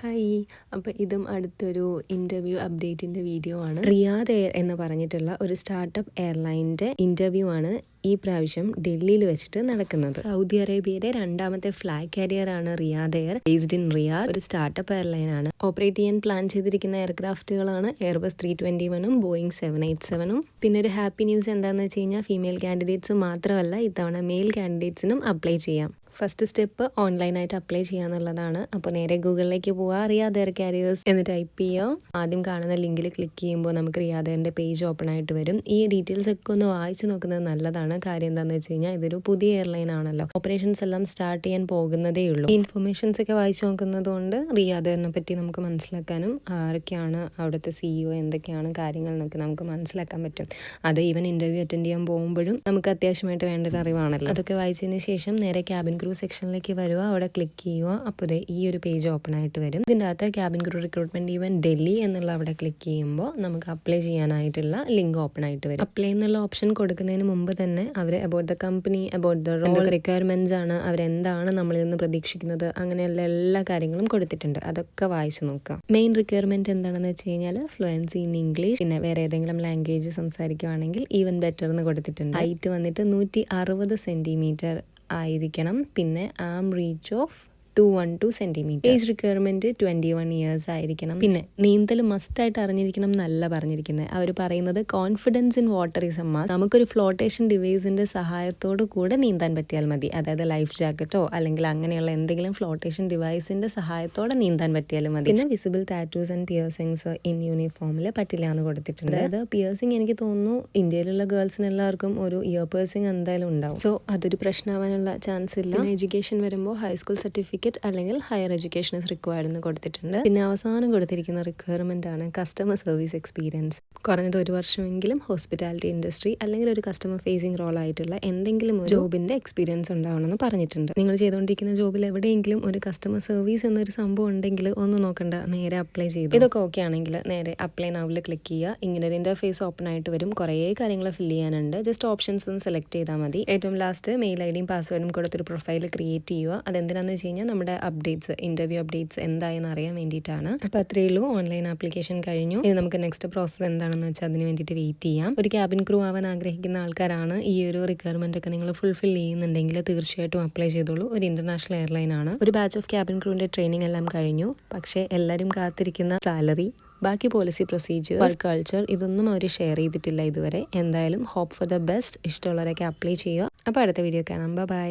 Hi. അപ്പോൾ ഇതും അടുത്തൊരു ഇന്റർവ്യൂ അപ്ഡേറ്റിന്റെ വീഡിയോ ആണ്. റിയാദ് എയർ എന്ന് പറഞ്ഞിട്ടുള്ള ഒരു സ്റ്റാർട്ടപ്പ് എയർലൈന്റെ ഇന്റർവ്യൂ ആണ് ഈ പ്രാവശ്യം ഡൽഹിയിൽ വെച്ചിട്ട് നടക്കുന്നത്. സൗദി അറേബ്യയുടെ രണ്ടാമത്തെ ഫ്ലാഗ് കാരിയർ ആണ് Riyadh Air. Based in Riyadh ഒരു സ്റ്റാർട്ടപ്പ് എയർലൈൻ ആണ്. ഓപ്പറേറ്റ് ചെയ്യാൻ പ്ലാൻ ചെയ്തിരിക്കുന്ന എയർക്രാഫ്റ്റുകളാണ് എയർബസ് ത്രീ ട്വന്റി വണ്ണും ബോയിങ് സെവൻ എയ്റ്റ് സെവനും പിന്നെ ഒരു ഹാപ്പി ന്യൂസ് എന്താണെന്ന് വെച്ച് കഴിഞ്ഞാൽ ഫീമെയിൽ കാൻഡിഡേറ്റ്സ് മാത്രമല്ല ഇത്തവണ മെയിൽ കാൻഡിഡേറ്റ്സിനും അപ്ലൈ ചെയ്യാം. ഫസ്റ്റ് സ്റ്റെപ്പ് ഓൺലൈനായിട്ട് അപ്ലൈ ചെയ്യാന്നുള്ളതാണ്. അപ്പോൾ നേരെ ഗൂഗിളിലേക്ക് പോവുക റിയാദർ കാരിയേഴ്സ് എന്ന് ടൈപ്പ് ചെയ്യുക ആദ്യം കാണുന്ന ലിങ്കിൽ ക്ലിക്ക് ചെയ്യുമ്പോൾ നമുക്ക് റിയാദേറിന്റെ പേജ് ഓപ്പൺ ആയിട്ട് വരും. ഈ ഡീറ്റെയിൽസ് ഒക്കെ ഒന്ന് വായിച്ചു നോക്കുന്നത് നല്ലതാണ്. കാര്യം എന്താണെന്ന് വെച്ച് കഴിഞ്ഞാൽ ഇതൊരു പുതിയ എയർലൈൻ ആണല്ലോ. ഓപ്പറേഷൻസ് എല്ലാം സ്റ്റാർട്ട് ചെയ്യാൻ പോകുന്നതേ ഉള്ളൂ. ഇൻഫർമേഷൻസ് ഒക്കെ വായിച്ചു നോക്കുന്നത് കൊണ്ട് റിയാദേറിനെ പറ്റി നമുക്ക് മനസ്സിലാക്കാനും ആരൊക്കെയാണ് അവിടുത്തെ സിഇഒ e എന്തൊക്കെയാണ് കാര്യങ്ങൾ എന്നൊക്കെ നമുക്ക് മനസ്സിലാക്കാൻ പറ്റും. അത് ഈവൻ ഇന്റർവ്യൂ അറ്റൻഡ് ചെയ്യാൻ പോകുമ്പോഴും നമുക്ക് അത്യാവശ്യമായിട്ട് വേണ്ട ഒരു അറിവാണല്ലോ. അതൊക്കെ വായിച്ചതിന് ശേഷം നേരെ ക്യാബിൻ ക്രൂ സെക്ഷനിലേക്ക് വരുക അവിടെ ക്ലിക്ക് ചെയ്യുക അപ്പോൾ ഈ ഒരു പേജ് ഓപ്പൺ ആയിട്ട് വരും. ഇതിന്റെ അകത്ത് cabin crew recruitment even Delhi എന്നുള്ള അവിടെ ക്ലിക്ക് ചെയ്യുമ്പോൾ നമുക്ക് അപ്ലൈ ചെയ്യാനായിട്ടുള്ള ലിങ്ക് ഓപ്പൺ ആയിട്ട് വരും. അപ്ലൈ എന്നുള്ള ഓപ്ഷൻ കൊടുക്കുന്നതിന് മുമ്പ് തന്നെ അവർ about the company about the role requirements ആണ് അവരെന്താണ് നമ്മളിൽ നിന്ന് പ്രതീക്ഷിക്കുന്നത് അങ്ങനെയുള്ള എല്ലാ കാര്യങ്ങളും കൊടുത്തിട്ടുണ്ട്. അതൊക്കെ വായിച്ചു നോക്കാം. മെയിൻ റിക്വയർമെന്റ് എന്താണെന്ന് വെച്ച് കഴിഞ്ഞാൽ ഫ്ലുവൻസി ഇൻ ഇംഗ്ലീഷ് പിന്നെ വേറെ ഏതെങ്കിലും ലാംഗ്വേജ് സംസാരിക്കുവാണെങ്കിൽ ഈവൻ ബെറ്റർ എന്ന് കൊടുത്തിട്ടുണ്ട്. ഹൈറ്റ് വന്നിട്ട് നൂറ്റി അറുപത് സെന്റിമീറ്റർ ആയിരിക്കണം. പിന്നെ arm reach of two one two centimetre. Age requirement twenty one years ആയിരിക്കണം. പിന്നെ നീന്തൽ മസ്റ്റ് ആയിട്ട് അറിഞ്ഞിരിക്കണം എന്നല്ല പറഞ്ഞിരിക്കുന്നത് അവർ പറയുന്നത് confidence in water is a must നമുക്കൊരു ഫ്ലോട്ടേഷൻ ഡിവൈസിന്റെ സഹായത്തോടു കൂടെ നീന്താൻ പറ്റിയാൽ മതി. അതായത് ലൈഫ് ജാക്കറ്റോ അല്ലെങ്കിൽ അങ്ങനെയുള്ള എന്തെങ്കിലും ഫ്ലോട്ടേഷൻ ഡിവൈസിന്റെ സഹായത്തോടെ നീന്താൻ പറ്റിയാലും മതി. പിന്നെ visible tattoos and piercings in യൂണിഫോമിൽ പറ്റില്ല എന്ന് കൊടുത്തിട്ടുണ്ട്. അതായത് പിയേഴ്സിങ് എനിക്ക് തോന്നുന്നു ഇന്ത്യയിലുള്ള ഗേൾസിന് എല്ലാവർക്കും ഒരു ഇയർ പേഴ്സിങ് എന്തായാലും ഉണ്ടാവും. സോ അതൊരു പ്രശ്നമാവാനുള്ള ചാൻസ് ഇല്ല. എഡ്യൂക്കേഷൻ വരുമ്പോൾ ഹൈസ്കൂൾ സർട്ടിഫിക്കറ്റ് സർട്ടിഫിക്കറ്റ് അല്ലെങ്കിൽ ഹയർ എഡ്യൂക്കേഷൻ ഇസ് റിക്വയർഡ് എന്ന് കൊടുത്തിട്ടുണ്ട്. പിന്നെ അവസാനം കൊടുത്തിരിക്കുന്ന റിക്വയർമെന്റ് ആണ് കസ്റ്റമർ സർവീസ് എക്സ്പീരിയൻസ് കുറഞ്ഞത് ഒരു വർഷമെങ്കിലും ഹോസ്പിറ്റാലിറ്റി ഇൻഡസ്ട്രി അല്ലെങ്കിൽ ഒരു കസ്റ്റമർ ഫേസിംഗ് റോൾ ആയിട്ടുള്ള എന്തെങ്കിലും ഒരു ജോബിന്റെ എക്സ്പീരിയൻസ് ഉണ്ടാവണമെന്ന് പറഞ്ഞിട്ടുണ്ട്. നിങ്ങൾ ചെയ്തുകൊണ്ടിരിക്കുന്ന ജോബിൽ എവിടെയെങ്കിലും ഒരു കസ്റ്റമർ സർവീസ് എന്നൊരു സംഭവം ഉണ്ടെങ്കിൽ ഒന്ന് നോക്കണ്ട നേരെ അപ്ലൈ ചെയ്തു. ഇതൊക്കെ ഓക്കെ ആണെങ്കിൽ നേരെ അപ്ലൈ നൗവിൽ ക്ലിക്ക് ചെയ്യുക. ഇങ്ങനെ ഒരു ഇന്റർഫേസ് ഓപ്പൺ ആയിട്ട് വരും. കുറേ കാര്യങ്ങൾ ഫില്ല് ചെയ്യാനുണ്ട്. ജസ്റ്റ് ഓപ്ഷൻസ് ഒന്ന് സെലക്ട് ചെയ്താൽ മതി. ഏറ്റവും ലാസ്റ്റ് മെയിൽ ഐ ഡിയും പാസ്വേഡും കൊടുത്തൊരു പ്രൊഫൈൽ ക്രിയേറ്റ് ചെയ്യുക. അതെന്തിനാന്ന് വെച്ച് കഴിഞ്ഞാൽ നമ്മുടെ അപ്ഡേറ്റ്സ് ഇന്റർവ്യൂ അപ്ഡേറ്റ്സ് എന്തായെന്ന് അറിയാൻ വേണ്ടിയിട്ടാണ്. അപ്പോൾ അത്രയേ ഉള്ളൂ. ഓൺലൈൻ ആപ്ലിക്കേഷൻ കഴിഞ്ഞു. ഇനി നമുക്ക് നെക്സ്റ്റ് പ്രോസസ്സ് എന്താണെന്ന് വെച്ചാൽ അതിന് വേണ്ടിയിട്ട് വെയിറ്റ് ചെയ്യാം. ഒരു ക്യാബിൻ ക്രൂ ആവാൻ ആഗ്രഹിക്കുന്ന ആൾക്കാരാണ് ഈ ഒരു റിക്വയർമെന്റ് ഒക്കെ നിങ്ങൾ ഫുൾഫിൽ ചെയ്യുന്നുണ്ടെങ്കിൽ തീർച്ചയായിട്ടും അപ്ലൈ ചെയ്തോളൂ. ഒരു ഇന്റർനാഷണൽ എയർലൈൻ ആണ്. ഒരു ബാച്ച് ഓഫ് ക്യാബിൻ ക്രൂവിന്റെ ട്രെയിനിങ് എല്ലാം കഴിഞ്ഞു. പക്ഷേ എല്ലാവരും കാത്തിരിക്കുന്ന സാലറി ബാക്കി പോളിസി പ്രൊസീജിയർ വർക്ക് കൾച്ചർ ഇതൊന്നും അവർ ഷെയർ ചെയ്തിട്ടില്ല ഇതുവരെ. എന്തായാലും ഹോപ്പ് ഫോർ ദ ബെസ്റ്റ് ഇഷ്ടമുള്ളവരൊക്കെ അപ്ലൈ ചെയ്യുക. അപ്പോൾ അടുത്ത വീഡിയോ കാണാം. ബൈ